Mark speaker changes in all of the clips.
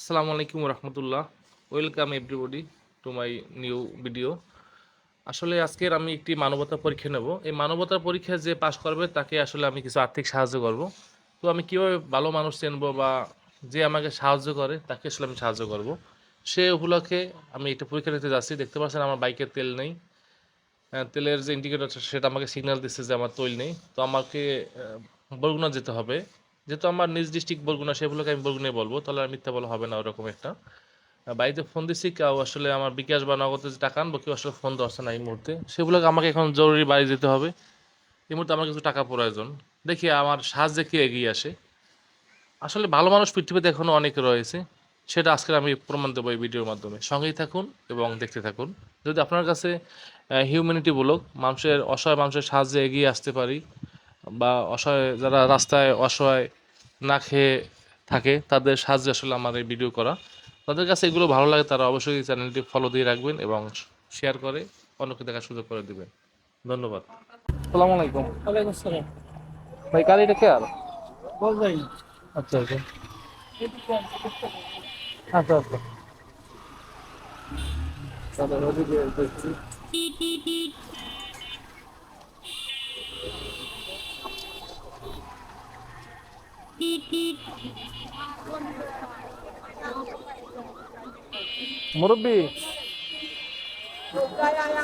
Speaker 1: আসসালামু আলাইকুম রহমতুল্লাহ। Welcome everybody to my new video আসলে আজকের আমি একটি মানবতা পরীক্ষা নেব। এই মানবতার পরীক্ষায় যে পাশ করবে, তাকে আসলে আমি কিছু আর্থিক সাহায্য করব। তো আমি কীভাবে ভালো মানুষ চিনবো বা যে আমাকে সাহায্য করে, তাকে আসলে আমি সাহায্য করব। সে উপলক্ষে আমি একটা পরীক্ষা নিতে যাচ্ছি। দেখতে পাচ্ছেন আমার বাইকের তেল নেই। তেলের যে ইন্ডিকেটর সেটা আমাকে সিগন্যাল দিচ্ছে যে আমার তৈল নেই। তো আমাকে বরগুনা যেতে হবে। যেহেতু আমার নিজ ডিস্ট্রিক্ট বরগুনা সেগুলোকে আমি বরগুনায় বলব, তাহলে আর মিথ্যা বলা হবে না ওরকম একটা। বাড়িতে ফোন দিচ্ছি কেউ আসলে আমার বিকাশ বা নগদে টাকা আনব, কেউ আসলে ফোন ধরছে না এই মুহূর্তে। সেগুলোকে আমাকে এখন জরুরি বাড়ি যেতে হবে। এই মুহূর্তে আমার কিছু টাকা প্রয়োজন। দেখি আমার সাহায্যে কে এগিয়ে আসে। আসলে ভালো মানুষ পৃথিবীতে এখনও অনেক রয়েছে। সেটা আজকে আমি প্রমাণ দেবো এই ভিডিওর মাধ্যমে। সঙ্গেই থাকুন এবং দেখতে থাকুন। যদি আপনার কাছে হিউম্যানিটি বলুক, মানুষের অসহায় মানুষের সাহায্যে এগিয়ে আসতে পারি, বা অসহায় যারা রাস্তায় অসহায় না খেয়ে থাকে তাদের সাহায্যে আসলে আমার এই ভিডিও করা। তাদের কাছে এগুলো ভালো লাগে তারা অবশ্যই এই চ্যানেলটি ফলো দিয়ে রাখবেন এবং শেয়ার করে অন্যকে দেখার সুযোগ করে দেবেন। ধন্যবাদ। আসসালামু আলাইকুম।
Speaker 2: ওয়ালাইকুম আসসালাম।
Speaker 1: ভাই গাড়িটা কে আর? আচ্ছা আচ্ছা। আচ্ছা আচ্ছা। তাহলে ওদিকে দেখছি। মুরব্বী,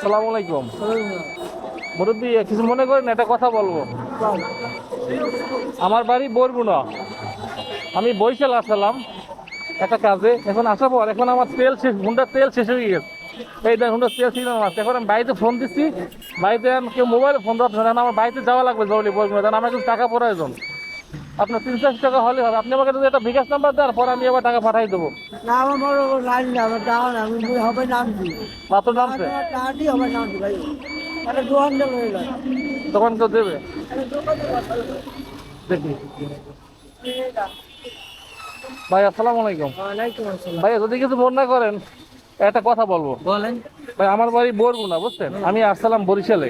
Speaker 1: সালামু আলাইকুম। মুরব্বী কিছু মনে করেন একটা কথা বলব। আমার বাড়ি বরগুনা। আমি বরিশাল আসলাম একটা কাজে। এখন আসার পর এখন আমার তেল শেষ হুন্ডার তেল শেষ হয়ে গেছে। এই দেখ হুন্ডার তেল ছিল না এখন আমি বাড়িতে ফোন দিচ্ছি। বাড়িতে কেউ মোবাইলে ফোন না আমার বাড়িতে যাওয়া লাগবে জরুরি বরগুনা আমার কিছু টাকা প্রয়োজন আপনার তিন চারশো টাকা হলে হবে। আপনি আমাকে যদি একটা বিকাশ নাম্বার দেন পরে আমি আবার টাকা পাঠাই দেবো।
Speaker 2: না আমার বড় লাইন না আমার দাও না আমি হবে নাম
Speaker 1: মাত্র
Speaker 2: হবে নাম ভাই। একটা দোকান দেবো গেল
Speaker 1: দেবে? দেখি। ভাই আসসালামু আলাইকুম। ভাই যদি কিছু মনে না করেন একটা কথা বলব।
Speaker 2: বলেন।
Speaker 1: ভাই আমার বাড়ি বরগুনা বুঝছেন? আমি আসসালাম বরিশালে।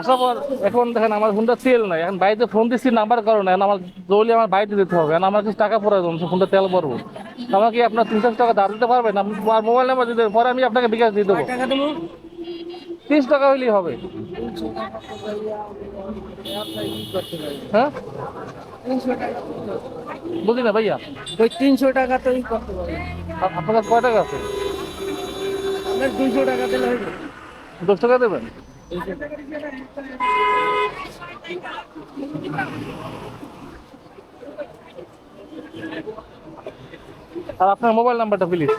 Speaker 1: আসার পর এখন দেখেন আমার ফোনটা তেল নাই। এখন বাড়িতে ফোন দিচ্ছি নাম্বার কারণে এখন আমার জরুরি আমার বাড়িতে দিতে হবে। এখন আমার কিছু টাকা প্রয়োজন ফোনটা তেল ভরবো। আমাকে কি আপনার তিন চারশো টাকা ধার দিতে পারবেন? আমার মোবাইল নাম্বার দিতে পরে আমি আপনাকে বিকাশ দিয়ে দেবো। তিরিশ টাকা হইলেই হবে। হ্যাঁ? বুঝলি না ভাইয়া?
Speaker 2: ওই তিনশো টাকা তো
Speaker 1: আপনার কাছে কয় টাকা আছে?
Speaker 2: আপনার টাকা দিলে
Speaker 1: দশ টাকা দেবেন? আর আপনার মোবাইল নাম্বারটা প্লিজ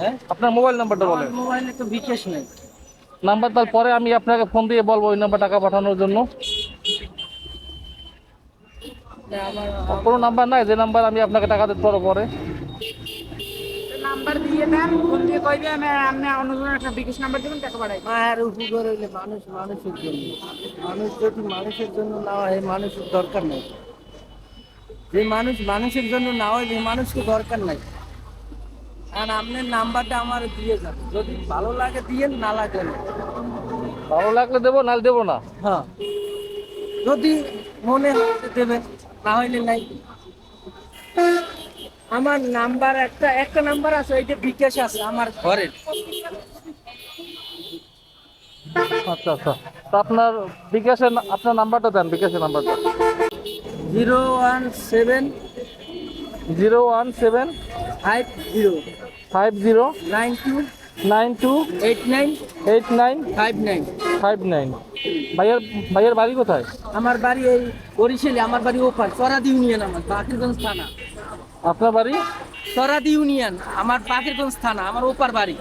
Speaker 2: হ্যাঁ?
Speaker 1: আপনার মোবাইল নাম্বারটা বলেন।
Speaker 2: মোবাইলে তো বিকাশ নেই।
Speaker 1: নাম্বার তার পরে আমি আপনাকে ফোন দিয়ে বলব ওই নাম্বার টাকা পাঠানোর জন্য। কোনো নাম্বার নাই যে নাম্বার আমি আপনাকে টাকা দিতে পারব পরে।
Speaker 3: নাম্বার দিয়ে দেন ফোন দিয়ে কই দেন আপনি অন্য একটা বিকাশ নাম্বার দিবেন টাকা পাঠাই।
Speaker 2: মায়ের উপকার হইলে মানুষ মানুষের জন্য। মানুষ যদি মানুষের জন্য না হয় মানুষের দরকার নেই। যে মানুষ মানুষের জন্য না হয় যে মানুষকে দরকার নাই। আর আপনার নাম্বারটা আমার দিয়ে যান। যদি ভালো লাগে দিয়েন না লাগে না।
Speaker 1: ভালো লাগলে দেবো নাহলে দেবো না।
Speaker 2: হ্যাঁ। যদি মনে হয় দেবেন না হইলে নাই। আমার নাম্বার একটা একটা নাম্বার আছে ওই যে বিকাশ আছে আমার ঘরের
Speaker 1: আচ্ছা আচ্ছা। তো আপনার বিকাশের আপনার নাম্বারটা দেন বিকাশের নাম্বারটা।
Speaker 2: Zero one seven
Speaker 1: zero one seven
Speaker 2: five zero.
Speaker 1: Five zero
Speaker 2: nine two
Speaker 1: nine two
Speaker 2: eight nine
Speaker 1: eight nine
Speaker 2: five nine.
Speaker 1: Five nine. ভাইয়ের ভাইয়ের বাড়ি কোথায়?
Speaker 2: আমার বাড়ি এই বরিশালে আমার বাড়ি ওপার সরাদি ইউনিয়ন আমার পাখিরগঞ্জ থানা।
Speaker 1: আপনার বাড়ি?
Speaker 2: সরাদি ইউনিয়ন আমার পাখিরগঞ্জ থানা আমার ওপার বাড়ি।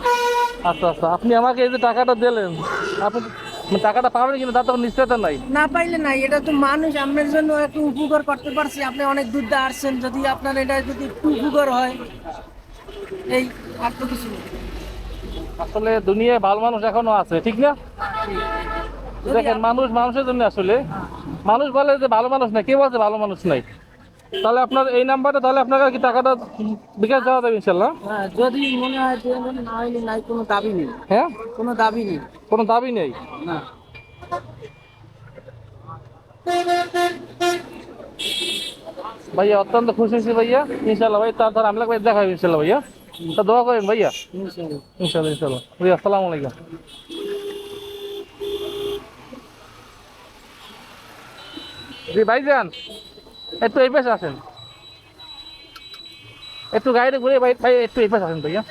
Speaker 1: আচ্ছা আচ্ছা আপনি আমাকে এই যে টাকাটা দিলেন আপনি টাকাটা পাবেন কিন্তু তার তো নিশ্চয়তা নাই।
Speaker 2: না পাইলে নাই এটা তো মানুষ আপনার জন্য একটু উপকার করতে পারছি। আপনি অনেক দূর দিয়ে আসছেন যদি আপনার এটা যদি একটু উপকার হয়। এই আর তো কিছু
Speaker 1: আসলে দুনিয়ায় ভালো মানুষ এখনও আছে ঠিক না? দেখেন মানুষ মানুষের জন্য আসলে মানুষ বলে যে ভালো মানুষ নাই কে বলছে ভালো মানুষ নাই। তাহলে আপনার এই নাম্বারে তাহলে আপনাকে কি টাকাটা বিকাশ দেওয়া যাবে ইনশাল্লাহ
Speaker 2: হ্যাঁ যদি মনে হয় দেবেন না হইলে নাই কোনো দাবি নেই।
Speaker 1: হ্যাঁ?
Speaker 2: কোনো দাবি নেই।
Speaker 1: কোনো দাবি নেই?
Speaker 2: না।
Speaker 1: ভাইয়া অত্যন্ত খুশি হয়েছি ভাইয়া। ইনশাল্লাহ ভাই তার তার আমলা ভাই দেখা হবে ইনশাল্লাহ ভাইয়া। তা দোয়া করেন ভাইয়া।
Speaker 2: ইনশাআল্লাহ।
Speaker 1: ইনশাল্লাহ ইনশাল্লাহ ভাইয়া আসসালামু আলাইকুম। জি ভাইজান। একটু এই পাশে আসেন। একটু গাড়িতে ঘুরে ভাই ভাই, একটু এই পাশে আসেন ভাইয়া।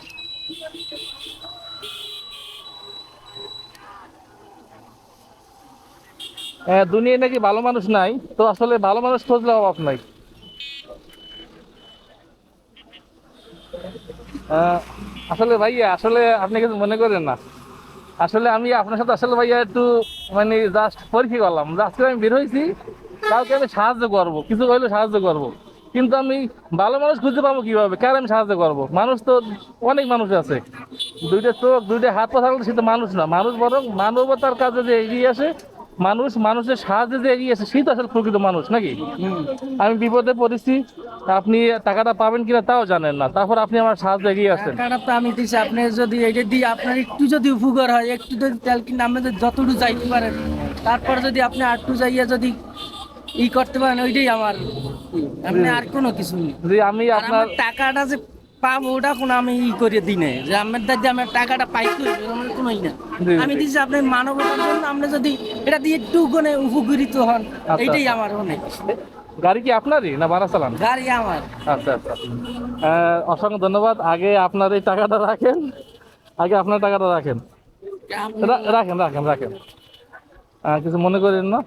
Speaker 1: দুনিয়ায় নাকি ভালো মানুষ নাই, তো আসলে ভালো মানুষ খুঁজলে অভাব নাই। আসলে ভাইয়া, আসলে আপনি কিছু মনে করেন না। আসলে আমি আপনার সাথে আসলে ভাইয়া একটু মানে জাস্ট পরীক্ষা করলাম। আজকে আমি বের হয়েছি কাউকে আমি সাহায্য করব, কিছু হইলে সাহায্য করব। কিন্তু আমি ভালো মানুষ খুঁজে পাবো কীভাবে? কার আমি সাহায্য করব? মানুষ তো অনেক মানুষ আছে। দুইটা চোখ, দুইটা হাত পা থাকলে সে তো মানুষ না। মানুষ বরং মানবতার কাজে যে এগিয়ে আসে, মানুষ মানুষের সাহায্যে যে এগিয়ে আসে সেই তো আসলে প্রকৃত মানুষ, নাকি? আমি বিপদে পড়েছি, আপনি টাকাটা পাবেন কিনা তাও জানেন না। তারপর আপনি আমার সাহায্য এগিয়ে আসেন।
Speaker 2: টাকাটা আমি দিছি, আপনি যদি এটা দিয়ে আপনার একটু যদি উপকার হয়, একটু যদি তেল কিনে আমাদের যতটুকু যাইতে পারেন, তারপর যদি আপনি আটটু যাইয়া যদি ই করতে পারেন ওইটাই আমার আপনি আর কোনো কিছু নেই।
Speaker 1: আমি আপনার
Speaker 2: টাকাটা যে পাবো ওটা কোনো আমি ই করে দিই নাই। যে আমার দাদি আমার টাকাটা পাইতে আমার কোনো ই না। আমি দিচ্ছি আপনার মানবতার জন্য আপনি যদি এটা দিয়ে একটু কোনে উপকৃত হন
Speaker 1: আচ্ছা।
Speaker 2: এইটাই আমার অনেক।
Speaker 1: গাড়ি কি আপনারই না ভাড়া চালান?
Speaker 2: গাড়ি আমার।
Speaker 1: আচ্ছা আচ্ছা। অসংখ্য ধন্যবাদ। আগে আপনার এই টাকাটা রাখেন। আগে আপনার টাকাটা রাখেন। রাখেন রাখেন রাখেন। কিছু মনে করেন না?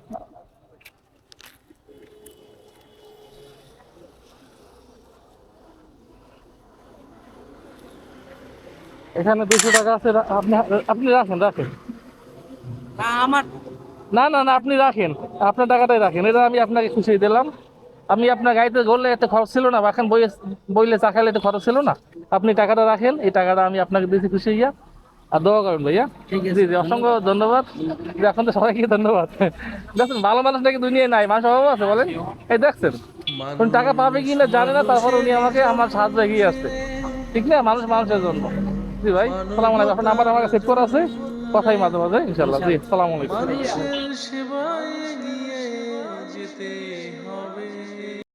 Speaker 1: এখানে দুশো টাকা আছে আপনি আপনি রাখেন রাখেন।
Speaker 2: না, আমার
Speaker 1: না না না আপনি রাখেন। আপনার টাকাটাই রাখেন। এটা আমি আপনাকে খুশি দিলাম। আমি আপনার গাড়িতে গড়লে একটা খরচ ছিল না বা এখন বই বইলে চা খাইলে একটা খরচ ছিল না। আপনি টাকাটা রাখেন এই টাকাটা আমি আপনাকে দিয়েছি খুশি হইয়া আর দোয়া করেন ভাইয়া।
Speaker 2: ঠিক আছে।
Speaker 1: জি জি অসংখ্য ধন্যবাদ। এখন তো সবাইকে ধন্যবাদ। দেখছেন ভালো মানুষ নাকি দুনিয়ায় নাই মানুষ অভাব আছে বলেন। এই দেখছেন টাকা পাবে কি না জানে না তারপর উনি আমাকে আমার সাহায্য এগিয়ে আসছে। ঠিক না? মানুষ মানুষের জন্য। জি ভাই। সালাম আলাইকুম। আপনার নাম্বার আমার কাছে করা আছে। কথাই মাঝে মাঝে ইনশাল্লাহ জি, সালাম আলাইকুম।